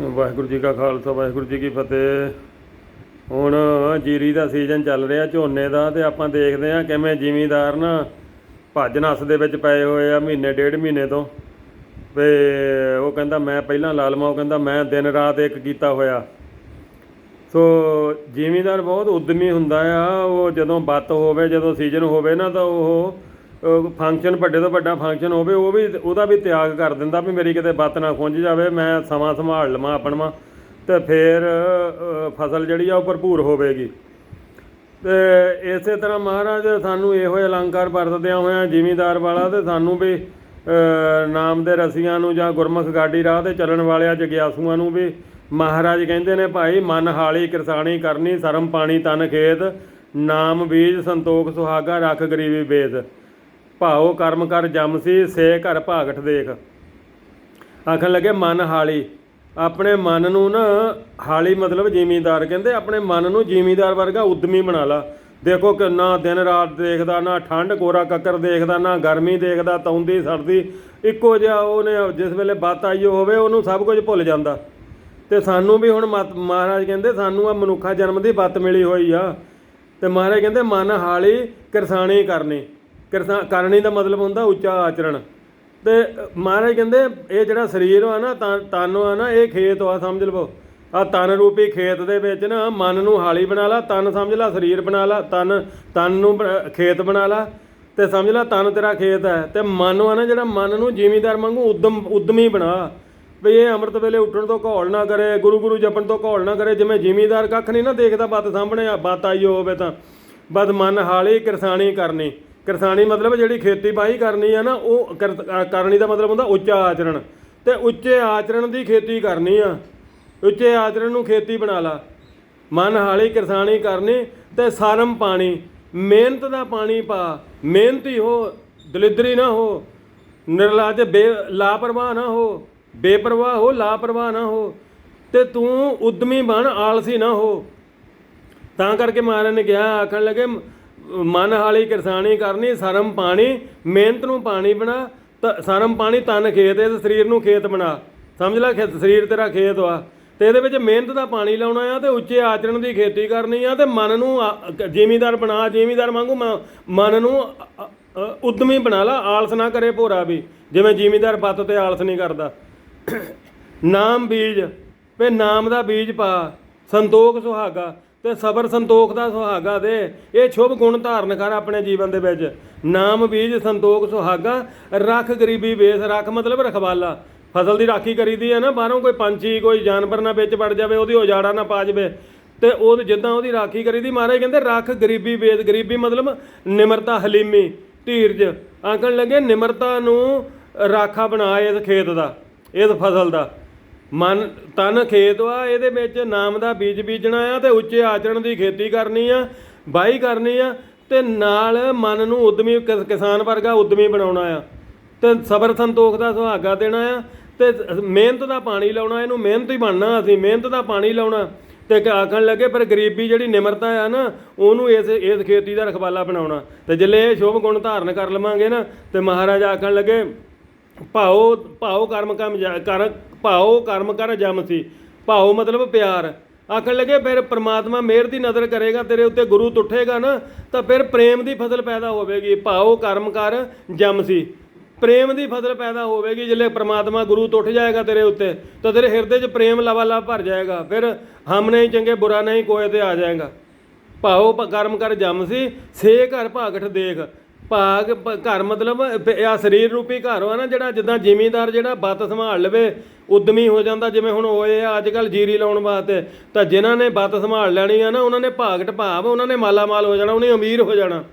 ਵਾਹਿਗੁਰੂ ਜੀ ਕਾ ਖਾਲਸਾ, ਵਾਹਿਗੁਰੂ ਜੀ ਕੀ ਫਤਿਹ। ਹੁਣ ਜੀਰੀ ਦਾ ਸੀਜ਼ਨ ਚੱਲ ਰਿਹਾ, ਝੋਨੇ ਦਾ, ਤੇ ਆਪਾਂ ਦੇਖਦੇ ਆ ਕਿਵੇਂ ਜ਼ਿਮੀਦਾਰ ਨਾ ਭੱਜ ਨੱਸ ਦੇ ਵਿੱਚ ਪਏ ਹੋਏ ਆ ਮਹੀਨੇ, ਡੇਢ ਮਹੀਨੇ ਤੋਂ। ਤੇ ਉਹ ਕਹਿੰਦਾ, ਮੈਂ ਪਹਿਲਾਂ ਲਾ ਲਵਾਂ, ਉਹ ਕਹਿੰਦਾ, ਮੈਂ ਦਿਨ ਰਾਤ ਇੱਕ ਕੀਤਾ ਹੋਇਆ। ਸੋ ਜ਼ਿਮੀਦਾਰ ਬਹੁਤ ਉਦਮੀ ਹੁੰਦਾ ਆ, ਉਹ ਜਦੋਂ ਬੱਤ ਹੋਵੇ, ਜਦੋਂ ਸੀਜ਼ਨ ਹੋਵੇ ਨਾ, ਤਾਂ ਉਹ ਫੰਕਸ਼ਨ ਵੱਡੇ ਤੋਂ ਵੱਡਾ ਫੰਕਸ਼ਨ ਹੋਵੇ, ਉਹ ਵੀ ਉਹਦਾ ਵੀ ਤਿਆਗ ਕਰ ਦਿੰਦਾ ਵੀ ਮੇਰੀ ਕਿਤੇ ਬੱਤ ਨਾ ਖੁੰਝ ਜਾਵੇ, ਮੈਂ ਸਮਾਂ ਸੰਭਾਲ ਲਵਾਂ ਆਪਣਵਾ, ਤੇ ਫਿਰ ਫਸਲ ਜਿਹੜੀ ਆ ਉਹ ਭਰਪੂਰ ਹੋਵੇਗੀ। ਤੇ ਇਸੇ ਤਰ੍ਹਾਂ ਮਹਾਰਾਜ ਸਾਨੂੰ ਇਹੋ ਅਲੰਕਾਰ ਵਰਤਦਿਆਂ ਹੋਇਆਂ ਜ਼ਿਮੀਦਾਰ ਵਾਲਾ ਤੇ ਸਾਨੂੰ ਵੀ ਨਾਮ ਦੇ ਰਸੀਆਂ ਨੂੰ ਜਾਂ ਗੁਰਮੁਖ ਗਾਡੀ ਰਾਹ ਤੇ ਚੱਲਣ ਵਾਲਿਆਂ ਜਗਿਆਸੂਆਂ ਨੂੰ ਵੀ ਮਹਾਰਾਜ ਕਹਿੰਦੇ ਨੇ, ਭਾਈ, ਮਨ ਹਾਲੀ ਕਿਰਸਾਣੀ ਕਰਨੀ, ਸਰਮ ਪਾਣੀ ਤਨ ਖੇਤ, ਨਾਮ ਬੀਜ ਸੰਤੋਖ ਸੁਹਾਗਾ, ਰੱਖ ਗਰੀਬੀ ਬੇਦ। ਭਾਉ ਕਰਮ ਕਰ ਜਮਸੀ, ਸੇ ਘਰ ਭਾਗਠ ਦੇਖ। ਆਖਣ ਲੱਗੇ, ਮਨ ਹਾਲੀ। ਆਪਣੇ ਮਨ ਨੂੰ ਨਾ, ਹਾਲੀ ਮਤਲਬ ਜ਼ਿਮੀਂਦਾਰ ਕਹਿੰਦੇ, ਆਪਣੇ ਮਨ ਨੂੰ ਜ਼ਿਮੀਂਦਾਰ ਵਰਗਾ ਉਦਮੀ ਬਣਾ ਲਾ। ਦੇਖੋ ਕਿੰਨਾ ਦਿਨ ਰਾਤ ਦੇਖਦਾ, ਨਾ ਠੰਡ, ਕੋਰਾ ਕੱਕਰ ਦੇਖਦਾ, ਨਾ ਗਰਮੀ ਦੇਖਦਾ, ਤੌਂਦੀ, ਸਰਦੀ। ਇੱਕੋ ਜਿਹਾ ਉਹਨੇ, ਜਿਸ ਵੇਲੇ ਬਾਤ ਆਈ ਹੋਵੇ, ਉਹਨੂੰ ਸਭ ਕੁਝ ਭੁੱਲ ਜਾਂਦਾ। ਤੇ ਸਾਨੂੰ ਵੀ ਹੁਣ ਮਤ- ਮਹਾਰਾਜ ਕਹਿੰਦੇ, ਸਾਨੂੰ ਆ ਮਨੁੱਖਾ ਜਨਮ ਦੀ ਬੱਤ ਮਿਲੀ ਹੋਈ ਆ। ਤੇ ਮਹਾਰਾਜ ਕਹਿੰਦੇ, ਮਨ ਹਾਲੀ ਕਿਰਸਾਣੀ ਕਰਨੀ। ਕਿਰਸਾ ਕਰਨੀ ਦਾ ਮਤਲਬ ਹੁੰਦਾ ਉੱਚਾ ਆਚਰਣ। ਤੇ ਮਹਾਰਾਜ ਕਹਿੰਦੇ, ਇਹ ਜਿਹੜਾ ਸਰੀਰ ਆ ਨਾ ਤਨ ਤਨ ਆ ਨਾ, ਇਹ ਖੇਤ ਆ ਸਮਝ ਲਵੋ। ਆ ਤਨ ਰੂਪੀ ਖੇਤ ਦੇ ਵਿੱਚ ਨਾ, ਮਨ ਨੂੰ ਹਾਲੀ ਬਣਾ ਲਾ, ਤਨ ਸਮਝ ਲਾ, ਸਰੀਰ ਬਣਾ ਲਾ, ਤਨ ਤਨ ਨੂੰ ਬ- ਖੇਤ ਬਣਾ ਲਾ। ਤੇ ਸਮਝ ਲਾ, ਤਨ ਤੇਰਾ ਖੇਤ ਹੈ। ਤੇ ਮਨ ਆ ਨਾ, ਜਿਹੜਾ ਮਨ ਨੂੰ ਜਿਮੀਦਾਰ ਵਾਂਗੂ ਉਦਮ, ਉਦਮੀ ਬਣਾ। ਵੀ ਇਹ ਅੰਮ੍ਰਿਤ ਵੇਲੇ ਉੱਠਣ ਤੋਂ ਘੋਲ ਨਾ ਕਰੇ, ਗੁਰੂ ਗੁਰੂ ਜਪਣ ਤੋਂ ਘੋਲ ਨਾ ਕਰੇ, ਜਿਵੇਂ ਜ਼ਿਮੀਦਾਰ ਕੱਖ ਨਹੀਂ ਨਾ ਦੇਖਦਾ, ਬੱਤ ਸਾਹਮਣੇ ਆ, ਬਾਤ ਆਈ ਹੋਵੇ ਤਾਂ। ਬਦ ਮਨ ਹਾਲੀ ਕਿਰਸਾਣੀ ਕਰਨੀ। ਕਿਰਸਾਣੀ ਮਤਲਬ ਜਿਹੜੀ ਖੇਤੀ ਕਰਨੀ ਆ ਨਾ, ਉਹ ਕਰ- ਕਰਨੀ ਦਾ ਮਤਲਬ ਹੁੰਦਾ ਉੱਚਾ ਆਚਰਣ। ਤੇ ਉੱਚੇ ਆਚਰਣ ਦੀ ਖੇਤੀ ਕਰਨੀ ਆ। ਉੱਚੇ ਆਚਰਣ ਨੂੰ ਖੇਤੀ ਬਣਾ ਲਾ। ਮਨ ਹਾਲੀ ਕਿਰਸਾਣੀ ਕਰਨੀ ਤੇ ਸਰਮ ਪਾਣੀ। ਮਿਹਨਤ ਦਾ ਪਾਣੀ ਪਾ। ਮਿਹਨਤੀ ਹੋ, ਦਲਿਦਰੀ ਨਾ ਹੋ। ਨਿਰਲਾਜ ਬੇ, ਲਾਪਰਵਾਹ ਨਾ ਹੋ। ਬੇਪਰਵਾਹ ਹੋ, ਲਾਪਰਵਾਹ ਨਾ ਹੋ। ਤੇ ਤੂੰ ਉਦਮੀ ਬਣ, ਆਲਸੀ ਨਾ ਹੋ। ਤਾਂ ਕਰਕੇ ਮਹਾਰਾਜ ਨੇ ਕਿਹਾ, ਆਖਣ ਲੱਗੇ ਮਨ ਹਾਲੀ ਕਿਰਸਾਨੀ ਕਰਨੀ, ਸਰਮ ਪਾਣੀ, ਮਿਹਨਤ ਨੂੰ ਪਾਣੀ ਬਣਾ, ਤਾਂ, ਸਰਮ ਪਾਣੀ ਤਨ ਖੇਤ ਇਹ ਸਰੀਰ ਨੂੰ ਖੇਤ ਬਣਾ। ਸਮਝ ਲੈ ਖੇਤ, ਸਰੀਰ ਤੇਰਾ ਖੇਤ ਵਾ। ਤੇ ਇਹਦੇ ਵਿੱਚ ਮਿਹਨਤ ਦਾ ਪਾਣੀ ਲਾਉਣਾ ਆ ਤੇ ਉੱਚੇ ਆਚਰਣ ਦੀ ਖੇਤੀ ਕਰਨੀ ਆ ਤੇ ਮਨ ਨੂੰ ਆ- ਜ਼ਿਮੀਂਦਾਰ ਬਣਾ, ਜ਼ਿਮੀਦਾਰ ਵਾਂਗੂ ਮ- ਮਨ ਨੂੰ ਅ- ਉਦਮੀ ਬਣਾ ਲਾ, ਆਲਸ ਨਾ ਕਰੇ ਭੋਰਾ ਵੀ, ਜਿਵੇਂ ਜ਼ਿਮੀਦਾਰ ਬੱਤ ਤੇ ਆਲਸ ਨਹੀਂ ਕਰਦਾ। ਨਾਮ ਬੀਜ, ਵੇ ਨਾਮ ਦਾ ਬੀਜ ਪਾ, ਸੰਤੋਖ ਸੁਹਾਗਾ। ਤੇ ਸਬਰ ਸੰਤੋਖ ਦਾ ਸੁਹਾਗਾ ਦੇ। ਇਹ ਸ਼ੁਭ ਗੁਣ ਧਾਰਨ ਕਰ ਆਪਣੇ ਜੀਵਨ ਦੇ ਵਿੱਚ। ਨਾਮ ਬੀਜ ਸੰਤੋਖ ਸੁਹਾਗਾ, ਰੱਖ ਗਰੀਬੀ ਵੇਸ, ਰੱਖ ਮਤਲਬ ਰਖਵਾਲਾ। ਫਸਲ ਦੀ ਰਾਖੀ ਕਰੀਦੀ ਹੈ ਨਾ, ਬਾਹਰੋਂ ਕੋਈ ਪੰਛੀ, ਕੋਈ ਜਾਨਵਰ ਨਾ ਵਿੱਚ ਵੜ ਜਾਵੇ, ਉਹਦੀ ਉਜਾੜਾ ਨਾ ਪਾ ਜਾਵੇ। ਤੇ ਉਹ ਜਿੱਦਾਂ ਉਹਦੀ ਰਾਖੀ ਕਰੀਦੀ ਮਹਾਰਾਜ ਕਹਿੰਦੇ, ਰੱਖ ਗਰੀਬੀ ਵੇਸ, ਗਰੀਬੀ ਮਤਲਬ ਨਿਮਰਤਾ ਹਲੀਮੀ, ਧੀਰਜ। ਆਖਣ ਲੱਗੇ, ਨਿਮਰਤਾ ਨੂੰ ਰਾਖਾ ਬਣਾ ਇਸ ਖੇਤ ਦਾ, ਇਸ ਫਸਲ ਦਾ। ਮਨ, ਤਨ ਖੇਤ ਵਾ, ਇਹਦੇ ਵਿੱਚ ਨਾਮ ਦਾ ਬੀਜ ਬੀਜਣਾ ਆ ਤੇ ਉੱਚੇ ਆਚਰਣ ਦੀ ਖੇਤੀ ਕਰਨੀ ਆ, ਬਾਈ ਕਰਨੀ ਆ ਤੇ ਨਾਲ ਮਨ ਨੂੰ ਉਦਮੀ ਕਿਸਾਨ ਵਰਗਾ ਉਦਮੀ ਬਣਾਉਣਾ ਆ। ਤੇ ਸਬਰ ਸੰਤੋਖ ਦਾ ਸੁਹਾਗਾ ਦੇਣਾ ਆ ਤੇ ਮਿਹਨਤ ਦਾ ਪਾਣੀ ਲਾਉਣਾ, ਇਹਨੂੰ ਮਿਹਨਤ ਹੀ ਬਣਨਾ ਅਸੀਂ, ਮਿਹਨਤ ਦਾ ਪਾਣੀ ਲਾਉਣਾ। ਤੇ ਕ- ਆਖਣ ਲੱਗੇ, ਪਰ ਗਰੀਬੀ ਜਿਹੜੀ ਨਿਮਰਤਾ ਆ ਨਾ, ਉਹਨੂੰ ਇਸ ਇਸ ਖੇਤੀ ਦਾ ਰਖਵਾਲਾ ਬਣਾਉਣਾ। ਤੇ ਜਿੱਲੇ ਇਹ ਸ਼ੁਭ ਗੁਣ ਧਾਰਨ ਕਰ ਲਵਾਂਗੇ ਨਾ, ਤੇ ਮਹਾਰਾਜ ਆਖਣ ਲੱਗੇ ਭਾਉ ਭਾਉ ਕਰਮ ਕਰਮ ਜ- ਕਰ, ਭਾਉ ਕਰਮ ਕਰ ਜਮ ਸੀ ਭਾਉ ਮਤਲਬ ਪਿਆਰ। ਆਖਣ ਲੱਗੇ, ਫਿਰ ਪ੍ਰਮਾਤਮਾ ਮਿਹਰ ਦੀ ਨਜ਼ਰ ਕਰੇਗਾ, ਤੇਰੇ ਉੱਤੇ ਗੁਰੂ ਟੁੱਟੇਗਾ ਨਾ, ਤਾਂ ਫਿਰ ਪ੍ਰੇਮ ਦੀ ਫਸਲ ਪੈਦਾ ਹੋਵੇਗੀ। ਭਾਉ ਕਰਮ ਕਰ ਜਮ ਸੀ ਪ੍ਰੇਮ ਦੀ ਫਸਲ ਪੈਦਾ ਹੋਵੇਗੀ, ਜਿੱਲੇ ਪ੍ਰਮਾਤਮਾ ਗੁਰੂ ਟੁੱਟ ਜਾਏਗਾ ਤੇਰੇ ਉੱਤੇ, ਤਾਂ ਤੇਰੇ ਹਿਰਦੇ 'ਚ ਪ੍ਰੇਮ ਲਵਾਲਾ ਭਰ ਜਾਏਗਾ। ਫਿਰ ਹਮ ਨਹੀਂ ਚੰਗੇ, ਬੁਰਾ ਨਹੀਂ, ਕੋਏ ਤੇ ਆ ਜਾਏਗਾ। ਭਾਉ ਪ- ਕਰਮ ਕਰ ਜਮ ਸੀ ਸੇ ਘਰ ਭਾਗਠ ਦੇਖ। ਭਾਗ ਘਰ ਮਤਲਬ ਆ ਸਰੀਰ ਰੂਪੀ ਘਰ ਆ ਨਾ ਜਿਹੜਾ, ਜਿੱਦਾਂ ਜ਼ਿਮੀਂਦਾਰ ਜਿਹੜਾ ਬੱਤ ਸੰਭਾਲ ਲਵੇ, ਉਦਮੀ ਹੋ ਜਾਂਦਾ, ਜਿਵੇਂ ਹੁਣ ਹੋਏ ਆ ਅੱਜ ਕੱਲ ਜੀਰੀ ਲਾਉਣ ਵਾਸਤੇ, ਤਾਂ ਜਿਨ੍ਹਾਂ ਨੇ ਬੱਤ ਸੰਭਾਲ ਲੈਣੀ ਆ ਨਾ, ਉਹਨਾਂ ਨੇ ਭਾਗਟ ਭਾਵ ਉਹਨਾਂ ਨੇ ਮਾਲਾ ਮਾਲ ਹੋ ਜਾਣਾ, ਉਹਨੇ ਅਮੀਰ ਹੋ ਜਾਣਾ।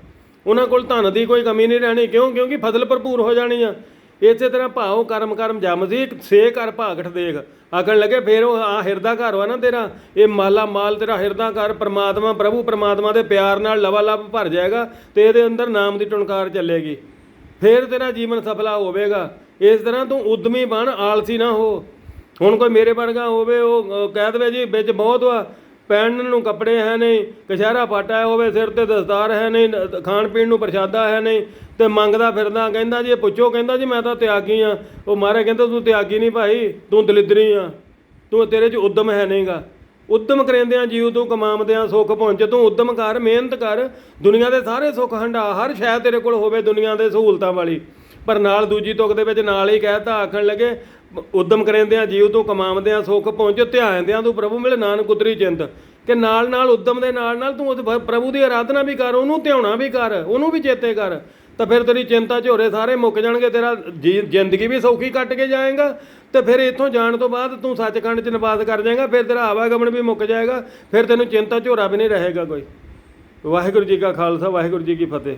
ਉਹਨਾਂ ਕੋਲ ਧਨ ਦੀ ਕੋਈ ਕਮੀ ਨਹੀਂ ਰਹਿਣੀ, ਕਿਉਂ? ਕਿਉਂਕਿ ਫਸਲ ਭਰਪੂਰ ਹੋ ਜਾਣੀ ਆ। ਇਸੇ ਤਰ੍ਹਾਂ ਭਾਉ ਕਰਮ ਕਰਮ ਜਮ ਸੀ ਸੇ ਕਰ ਭਾਗਠ ਦੇਖ। ਆਖਣ ਲੱਗੇ, ਫੇਰ ਉਹ ਆ ਹਿਰਦਾ ਘਰ ਵਾ ਨਾ ਤੇਰਾ? ਇਹ ਮਾਲਾ ਮਾਲ ਤੇਰਾ ਹਿਰਦਾ ਘਰ, ਪ੍ਰਮਾਤਮਾ, ਪ੍ਰਭੂ ਪ੍ਰਮਾਤਮਾ ਦੇ ਪਿਆਰ ਨਾਲ ਲਵਾ ਲਵਾਲਬ ਭਰ ਜਾਏਗਾ ਤੇ ਇਹਦੇ ਅੰਦਰ ਨਾਮ ਦੀ ਟੁਣਕਾਰ ਚੱਲੇਗੀ। ਫੇਰ ਤੇਰਾ ਜੀਵਨ ਸਫਲਾ ਹੋਵੇਗਾ। ਇਸ ਤਰ੍ਹਾਂ ਤੂੰ ਉਦਮੀ ਬਣ, ਆਲਸੀ ਨਾ ਹੋ। ਹੁਣ ਕੋਈ ਮੇਰੇ ਵਰਗਾ ਹੋਵੇ ਉਹ ਕਹਿ ਦੇਵੇ ਜੀ, ਵਿੱਚ ਬਹੁਤ ਵਾ। ਪਹਿਨਣ ਨੂੰ ਕੱਪੜੇ ਹੈ ਨਹੀਂ ਕਸ਼ਹਿਰਾ ਪਾਟਾ ਹੋਵੇ ਸਿਰ ਤੇ ਦਸਤਾਰ ਹੈ ਨਹੀਂ ਖਾਣ ਪੀਣ ਨੂੰ ਪ੍ਰਸ਼ਾਦਾ ਹੈ ਨਹੀਂ ਤੇ ਮੰਗਦਾ ਫਿਰਦਾ, ਕਹਿੰਦਾ ਜੀ ਪੁੱਛੋ, ਕਹਿੰਦਾ ਜੀ, ਮੈਂ ਤਾਂ ਤਿਆਗੀ ਆ ਉਹ ਮਹਾਰਾਜ ਕਹਿੰਦਾ, ਤੂੰ ਤਿਆਗੀ ਨਹੀਂ ਭਾਈ, ਤੂੰ ਦਲਿਦਰੀ ਆ। ਤੂੰ ਤੇਰੇ 'ਚ ਉਦਮ ਹੈ ਨਹੀਂਗਾ ਉਦਮ ਕਰੇਂਦਿਆਂ ਜੀਵ ਤੂੰ, ਕਮਾਉਂਦਿਆਂ ਸੁੱਖ ਪਹੁੰਚ ਤੂੰ ਉਦਮ ਕਰ, ਮਿਹਨਤ ਕਰ। ਦੁਨੀਆ ਦੇ ਸਾਰੇ ਸੁੱਖ ਹੰਡਾ ਹਰ ਸ਼ੈ ਤੇਰੇ ਕੋਲ ਹੋਵੇ ਦੁਨੀਆ ਦੇ ਸਹੂਲਤਾਂ ਵਾਲੀ। ਪਰ ਨਾਲ ਦੂਜੀ ਤੁਕ ਦੇ ਵਿੱਚ ਨਾਲ ਹੀ ਕਹਿਤਾ ਆਖਣ ਲੱਗੇ ਉਦਮ ਕਰੇਂਦਿਆਂ ਜੀਵ ਤੂੰ ਕਮਾਉਂਦਿਆਂ ਸੁੱਖ ਪਹੁੰਚ ਧਿਆਉਂਦਿਆਂ ਤੂੰ ਪ੍ਰਭੂ ਮਿਲ, ਨਾਨਕ ਉਤਰੀ ਚਿੰਤ। ਕਿ ਨਾਲ ਨਾਲ ਉਦਮ ਦੇ ਨਾਲ ਨਾਲ ਤੂੰ ਉਸ ਪ੍ਰਭੂ ਦੀ ਆਰਾਧਨਾ ਵੀ ਕਰ, ਉਹਨੂੰ ਧਿਆਉਣਾ ਵੀ ਕਰ, ਉਹਨੂੰ ਵੀ ਚੇਤੇ ਕਰ। ਤਾਂ ਫਿਰ ਤੇਰੀ ਚਿੰਤਾ ਝੋਰੇ ਸਾਰੇ ਮੁੱਕ ਜਾਣਗੇ, ਤੇਰਾ ਜੀ- ਜ਼ਿੰਦਗੀ ਵੀ ਸੌਖੀ ਕੱਟ ਕੇ ਜਾਏਗਾ। ਤੇ ਫਿਰ ਇੱਥੋਂ ਜਾਣ ਤੋਂ ਬਾਅਦ ਤੂੰ ਸੱਚਖੰਡ ਚ ਨਿਵਾਸ ਕਰ ਜਾਏਗਾ, ਫਿਰ ਤੇਰਾ ਆਵਾਗਮਨ ਵੀ ਮੁੱਕ ਜਾਏਗਾ, ਫਿਰ ਤੈਨੂੰ ਚਿੰਤਾ ਝੋਰਾ ਵੀ ਨਹੀਂ ਰਹੇਗਾ ਕੋਈ। ਵਾਹਿਗੁਰੂ ਜੀ ਕਾ ਖਾਲਸਾ, ਵਾਹਿਗੁਰੂ ਜੀ ਕੀ ਫਤਿਹ।